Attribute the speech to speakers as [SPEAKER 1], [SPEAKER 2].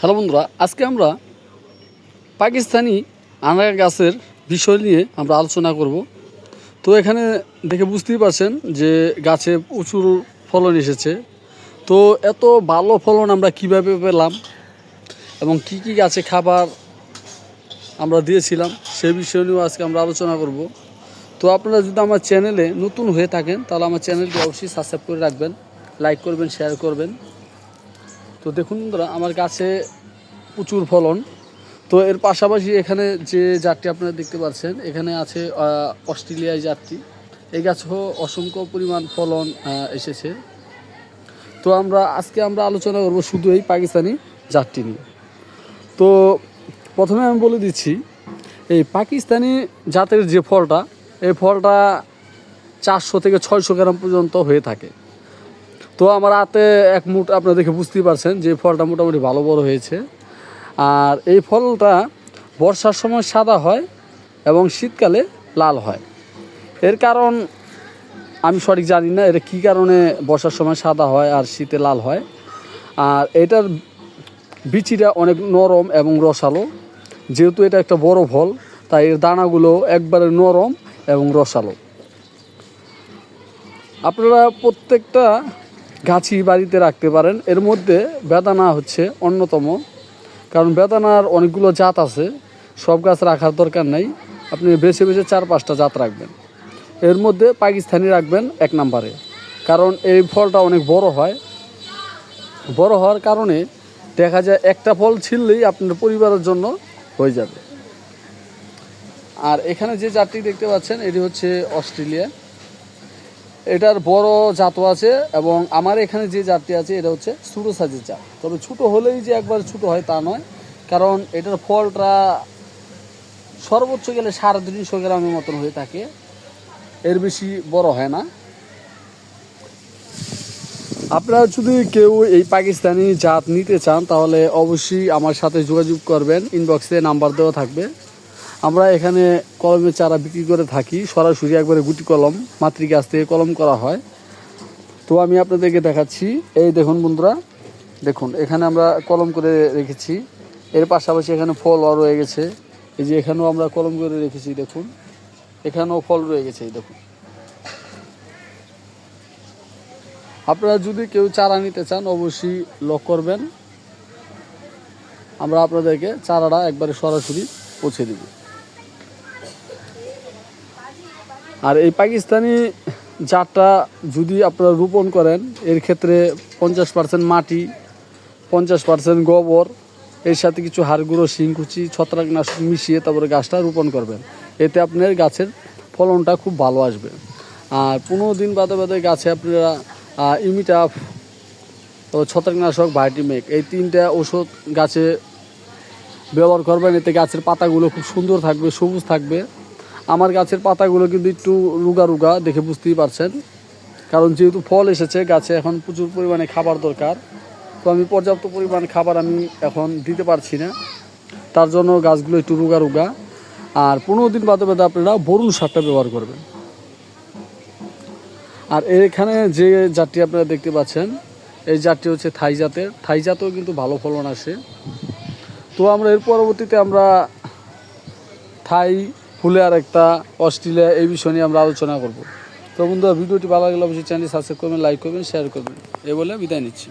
[SPEAKER 1] Hello বন্ধুরা, আজকে আমরা পাকিস্তানি আনার গাছের বিষয় নিয়ে আমরা আলোচনা করব। তো এখানে দেখে বুঝতেই পারছেন যে গাছে প্রচুর ফলন এসেছে। তো এত ভালো ফলন আমরা কীভাবে পেলাম এবং কি কি গাছে খাবার আমরা দিয়েছিলাম সে বিষয় নিয়েও আজকে আমরা আলোচনা করব। তো আপনারা যদি আমার চ্যানেলে নতুন হয়ে থাকেন, তাহলে আমার চ্যানেলটি অবশ্যই সাবস্ক্রাইব করে রাখবেন, লাইক করবেন শেয়ার করবেন। তো দেখুন বন্ধুরা, আমার গাছে প্রচুর ফলন। তো এর পাশাপাশি এখানে যে জাতটি আপনারা দেখতে পাচ্ছেন, এখানে আছে অস্ট্রেলিয়ায় জাতটি। এই গাছেও অসংখ্য পরিমাণ ফলন এসেছে। তো আমরা, আজকে আমরা আলোচনা করব শুধু এই পাকিস্তানি জাতটি নিয়ে। তো প্রথমে আমি বলে দিচ্ছি, এই পাকিস্তানি জাতের যে ফলটা, এই ফলটা চারশো থেকে ছয়শো গ্রাম পর্যন্ত হয়ে থাকে। তো আমার হাতে এক মুঠ আপনারা দেখে বুঝতেই পারছেন যে ফলটা মোটামুটি ভালো বড় হয়েছে। আর এই ফলটা বর্ষার সময় সাদা হয় এবং শীতকালে লাল হয়। এর কারণ আমি সঠিক জানি না, এটা কী কারণে বর্ষার সময় সাদা হয় আর শীতে লাল হয়? আর এটার বিচিটা অনেক নরম এবং রসালো, যেহেতু এটা একটা বড় ফল, তাই এর দানাগুলো একবারে নরম এবং রসালো। আপনারা প্রত্যেকটা গাছই বাড়িতে রাখতে পারেন। এর মধ্যে বেদানা হচ্ছে অন্যতম। কারণ বেদানার অনেকগুলো জাত আছে, সব গাছ রাখার দরকার নেই। আপনি বেছে বেছে চার পাঁচটা জাত রাখবেন। এর মধ্যে পাকিস্তানি রাখবেন এক নম্বরে। কারণ এই ফলটা অনেক বড় হয়। বড় হওয়ার কারণে দেখা যায় একটা ফল ছিললেই আপনার পরিবারের জন্য হয়ে যাবে। আর এখানে যে জাতটি দেখতে পাচ্ছেন, এটি হচ্ছে অস্ট্রেলিয়া। এটার বড় জাতও আছে এবং আমার এখানে যে জাতটি আছে, এটা হচ্ছে ছোটো সাইজের জাত। তবে ছোটো হলেই যে একবার ছোটো হয় তা নয়, কারণ এটার ফলটা সর্বোচ্চ গেলে সাড়ে তিনশো গ্রামের মতন হয়ে থাকে। এর বেশি বড় হয় না। আপনারা যদি কেউ এই পাকিস্তানি জাত নিতে চান, তাহলে অবশ্যই আমার সাথে যোগাযোগ করবেন। ইনবক্সে নাম্বার দেওয়া থাকবে। আমরা এখানে কলমের চারা বিক্রি করে থাকি। সরাসরি একবারে গুটি কলম মাতৃ গাছ থেকে কলম করা হয়। তো আমি আপনাদেরকে দেখাচ্ছি। এই দেখুন বন্ধুরা, দেখুন, এখানে আমরা কলম করে রেখেছি। এর পাশাপাশি এখানে ফল রয়ে গেছে। এই যে এখানেও আমরা কলম করে রেখেছি, দেখুন। এখানেও ফল রয়ে গেছে, এই দেখুন। আপনারা যদি কেউ চারা নিতে চান, অবশ্যই লক করবেন। আমরা আপনাদেরকে চারাটা একবারে সরাসরি পৌঁছে দিব। আর এই পাকিস্তানি জাতটা যদি আপনারা রোপণ করেন, এর ক্ষেত্রে পঞ্চাশ পার্সেন্ট মাটি, পঞ্চাশ পার্সেন্ট গোবর, এর সাথে কিছু হাড়গুঁড়ো শিংকুচি ছত্রাকনাশক মিশিয়ে তারপরে গাছটা রোপণ করবেন। এতে আপনার গাছের ফলনটা খুব ভালো আসবে। আর পনেরো দিন বাদে বাদে গাছে আপনারা ইমিটাফ ও, ছত্রাকনাশক, ভাইটিমেক, এই তিনটা ওষুধ গাছে ব্যবহার করবেন। এতে গাছের পাতাগুলো খুব সুন্দর থাকবে, সবুজ থাকবে। আমার গাছের পাতাগুলো কিন্তু একটু রুগা রুগা দেখে বুঝতেই পারছেন। কারণ যেহেতু ফল এসেছে, গাছে এখন প্রচুর পরিমাণে খাবার দরকার। তো আমি পর্যাপ্ত পরিমাণ খাবার আমি এখন দিতে পারছি না। তার জন্য গাছগুলো একটু রুগা রুগা। আর পনেরো দিন বাদে বাদে আপনারা বরুণ সারটা ব্যবহার করবেন। আর এখানে যে জাতটি আপনারা দেখতে পাচ্ছেন, এই জাতটি হচ্ছে থাই জাতের। থাই জাতেও কিন্তু ভালো ফলন আসে। তো আমরা এর পরবর্তীতে আমরা থাই ফুলে আর একটা অস্ট্রেলিয়া এই বিষয় নিয়ে আমরা আলোচনা করব। তো বন্ধুরা, ভিডিওটি ভালো লাগলে অবশ্যই চ্যানেল সাবস্ক্রাইব করবেন লাইক করবেন শেয়ার করবেন। এ বলে বিদায় নিচ্ছি।